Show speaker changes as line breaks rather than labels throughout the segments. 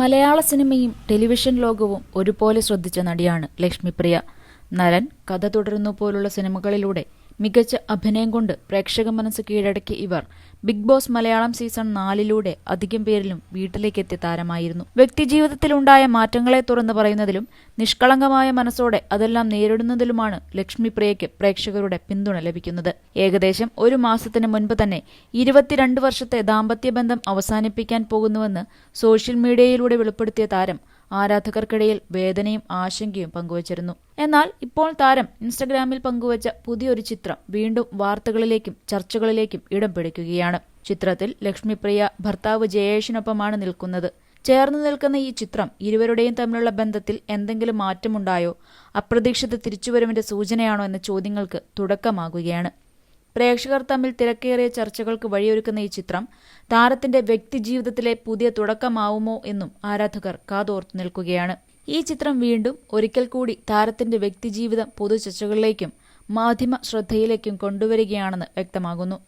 മലയാള സിനിമയും ടെലിവിഷൻ ലോകവും ഒരുപോലെ ശ്രദ്ധിച്ച നടിയാണ് ലക്ഷ്മിപ്രിയ. നരൻ കഥ തുടരുന്നു പോലുള്ള സിനിമകളിലൂടെ മികച്ച അഭിനയം കൊണ്ട് പ്രേക്ഷക മനസ്സ് കീഴടക്കിയ ഇവർ. ബിഗ് ബോസ് മലയാളം സീസൺ നാലിലൂടെ അധികം പേരിലും വീട്ടിലേക്കെത്തിയ താരമായിരുന്നു. വ്യക്തിജീവിതത്തിലുണ്ടായ മാറ്റങ്ങളെ തുറന്നു പറയുന്നതിലും നിഷ്കളങ്കമായ മനസ്സോടെ അതെല്ലാം നേരിടുന്നതിലുമാണ് ലക്ഷ്മിപ്രിയയ്ക്ക് പ്രേക്ഷകരുടെ പിന്തുണ ലഭിക്കുന്നത്. ഏകദേശം ഒരു മാസത്തിന് മുൻപ് തന്നെ ഇരുപത്തിരണ്ട് വർഷത്തെ ദാമ്പത്യ ബന്ധം അവസാനിപ്പിക്കാൻ പോകുന്നുവെന്ന് സോഷ്യൽ മീഡിയയിലൂടെ വെളിപ്പെടുത്തിയ താരം ആരാധകർക്കിടയിൽ വേദനയും ആശങ്കയും പങ്കുവച്ചിരുന്നു. എന്നാൽ ഇപ്പോൾ താരം ഇൻസ്റ്റഗ്രാമിൽ പങ്കുവച്ച പുതിയൊരു ചിത്രം വീണ്ടും വാർത്തകളിലേക്കും ചർച്ചകളിലേക്കും ഇടം പിടിക്കുകയാണ്. ചിത്രത്തിൽ ലക്ഷ്മിപ്രിയ ഭർത്താവ് ജയേഷിനൊപ്പമാണ് നിൽക്കുന്നത്. ചേർന്ന് നിൽക്കുന്ന ഈ ചിത്രം ഇരുവരുടെയും തമ്മിലുള്ള ബന്ധത്തിൽ എന്തെങ്കിലും മാറ്റമുണ്ടായോ? അപ്രതീക്ഷിത തിരിച്ചുവരവിന്റെ സൂചനയാണോ എന്ന ചോദ്യങ്ങൾക്ക് തുടക്കമാകുകയാണ്. പ്രേക്ഷകർ തമ്മിൽ തിരക്കേറിയ ചർച്ചകൾക്ക് വഴിയൊരുക്കുന്ന ഈ ചിത്രം താരത്തിന്റെ വ്യക്തിജീവിതത്തിലെ പുതിയ തുടക്കമാവുമോ എന്നും ആരാധകർ കാതോർത്തു നിൽക്കുകയാണ്. ഈ ചിത്രം വീണ്ടും ഒരിക്കൽ കൂടി താരത്തിന്റെ വ്യക്തിജീവിതം പൊതുചർച്ചകളിലേക്കും മാധ്യമ ശ്രദ്ധയിലേക്കും കൊണ്ടുവരികയാണെന്ന് വ്യക്തമാകുന്നു.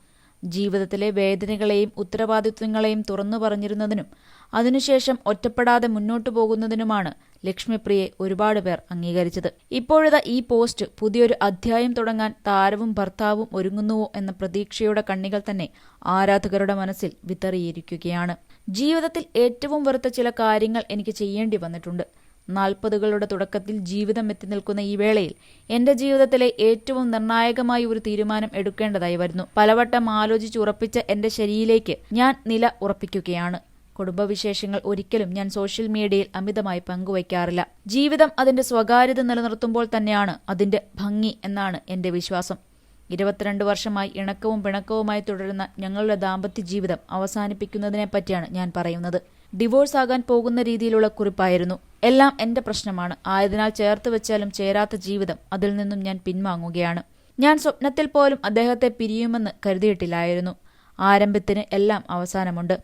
ജീവിതത്തിലെ വേദനകളെയും ഉത്തരവാദിത്വങ്ങളെയും തുറന്നു പറഞ്ഞിരുന്നതിനും അതിനുശേഷം ഒറ്റപ്പെടാതെ മുന്നോട്ടു പോകുന്നതിനുമാണ് ലക്ഷ്മിപ്രിയെ ഒരുപാട് പേർ അംഗീകരിച്ചത്. ഇപ്പോഴത്തെ ഈ പോസ്റ്റ് പുതിയൊരു അധ്യായം തുടങ്ങാൻ താരവും ഭർത്താവും ഒരുങ്ങുന്നുവോ എന്ന പ്രതീക്ഷയുടെ കണ്ണികൾ തന്നെ ആരാധകരുടെ മനസ്സിൽ വിതറിയിരിക്കുകയാണ്. ജീവിതത്തിൽ ഏറ്റവും വെറുത്ത ചില കാര്യങ്ങൾ എനിക്ക് ചെയ്യേണ്ടി വന്നിട്ടുണ്ട്. നാൽപ്പതുകളുടെ തുടക്കത്തിൽ ജീവിതം എത്തി നിൽക്കുന്ന ഈ വേളയിൽ എന്റെ ജീവിതത്തിലെ ഏറ്റവും നിർണായകമായ ഒരു തീരുമാനം എടുക്കേണ്ടതായി വരുന്നു. പലവട്ടം ആലോചിച്ച് ഉറപ്പിച്ച എന്റെ ശരിയിലേക്ക് ഞാൻ നില ഉറപ്പിക്കുകയാണ്. കുടുംബവിശേഷങ്ങൾ ഒരിക്കലും ഞാൻ സോഷ്യൽ മീഡിയയിൽ അമിതമായി പങ്കുവയ്ക്കാറില്ല. ജീവിതം അതിന്റെ സ്വകാര്യത നിലനിർത്തുമ്പോൾ തന്നെയാണ് അതിന്റെ ഭംഗി എന്നാണ് എന്റെ വിശ്വാസം. ഇരുപത്തിരണ്ട് വർഷമായി ഇണക്കവും പിണക്കവുമായി തുടരുന്ന ഞങ്ങളുടെ ദാമ്പത്യ ജീവിതം അവസാനിപ്പിക്കുന്നതിനെ പറ്റിയാണ് ഞാൻ പറയുന്നത്. ഡിവോഴ്സ് ആകാൻ പോകുന്ന രീതിയിലുള്ള കുറിപ്പായിരുന്നു. എല്ലാം എന്റെ പ്രശ്നമാണ്. ആയതിനാൽ ചേർത്ത് വെച്ചാലും ചേരാത്ത ജീവിതം അതിൽ നിന്നും ഞാൻ പിൻവാങ്ങുകയാണ്. ഞാൻ സ്വപ്നത്തിൽ പോലും അദ്ദേഹത്തെ പിരിയുമെന്ന് കരുതിയിട്ടില്ലായിരുന്നു. ആരംഭത്തിന് എല്ലാം അവസാനമുണ്ട്.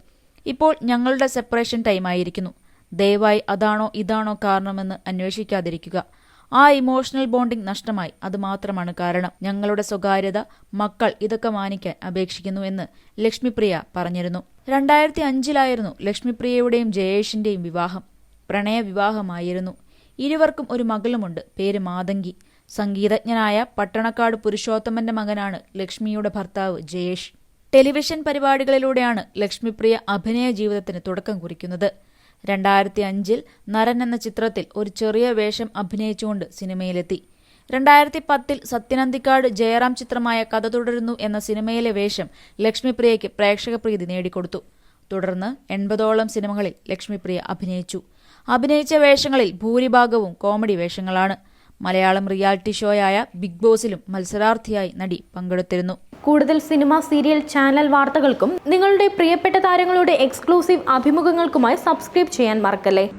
ഇപ്പോൾ ഞങ്ങളുടെ സെപ്പറേഷൻ ടൈം ആയിരിക്കുന്നു. ദയവായി അതാണോ ഇതാണോ കാരണമെന്ന് അന്വേഷിക്കാതിരിക്കുക. ആ ഇമോഷണൽ ബോണ്ടിംഗ് നഷ്ടമായി. അത് മാത്രമാണ് കാരണം. ഞങ്ങളുടെ സ്വകാര്യത മക്കൾ ഇതൊക്കെ മാനിക്കാൻ അപേക്ഷിക്കുന്നു എന്ന് ലക്ഷ്മിപ്രിയ പറഞ്ഞിരുന്നു. രണ്ടായിരത്തി അഞ്ചിലായിരുന്നു ലക്ഷ്മിപ്രിയയുടെയും ജയേഷിന്റെയും വിവാഹം. പ്രണയ വിവാഹമായിരുന്നു ഇരുവർക്കും ഒരു മകളുമുണ്ട്. പേര് മാതങ്കി. സംഗീതജ്ഞനായ പട്ടണക്കാട് പുരുഷോത്തമന്റെ മകനാണ് ലക്ഷ്മിയുടെ ഭർത്താവ് ജയേഷ്. ടെലിവിഷൻ പരിപാടികളിലൂടെയാണ് ലക്ഷ്മിപ്രിയ അഭിനയ ജീവിതത്തിന് തുടക്കം കുറിക്കുന്നത്. രണ്ടായിരത്തി അഞ്ചിൽ നരൻ എന്ന ചിത്രത്തിൽ ഒരു ചെറിയ വേഷം അഭിനയിച്ചുകൊണ്ട് സിനിമയിലെത്തി. രണ്ടായിരത്തി പത്തിൽ സത്യനന്ദിക്കാട് ജയറാം ചിത്രമായ കഥ തുടരുന്നു എന്ന സിനിമയിലെ വേഷം ലക്ഷ്മിപ്രിയയ്ക്ക് പ്രേക്ഷക പ്രീതി നേടിക്കൊടുത്തു. തുടർന്ന് എൺപതോളം സിനിമകളിൽ ലക്ഷ്മിപ്രിയ അഭിനയിച്ചു. അഭിനയിച്ച വേഷങ്ങളിൽ ഭൂരിഭാഗവും കോമഡി വേഷങ്ങളാണ്. മലയാളം റിയാലിറ്റി ഷോയായ ബിഗ് ബോസിലും മത്സരാർത്ഥിയായി നടി പങ്കെടുത്തിരുന്നു.
കൂടുതൽ സിനിമ സീരിയൽ ചാനൽ വാർത്തകൾക്കും നിങ്ങളുടെ പ്രിയപ്പെട്ട താരങ്ങളുടെ എക്സ്ക്ലൂസീവ് അഭിമുഖങ്ങൾക്കുമായി സബ്സ്ക്രൈബ് ചെയ്യാൻ മറക്കല്ലേ?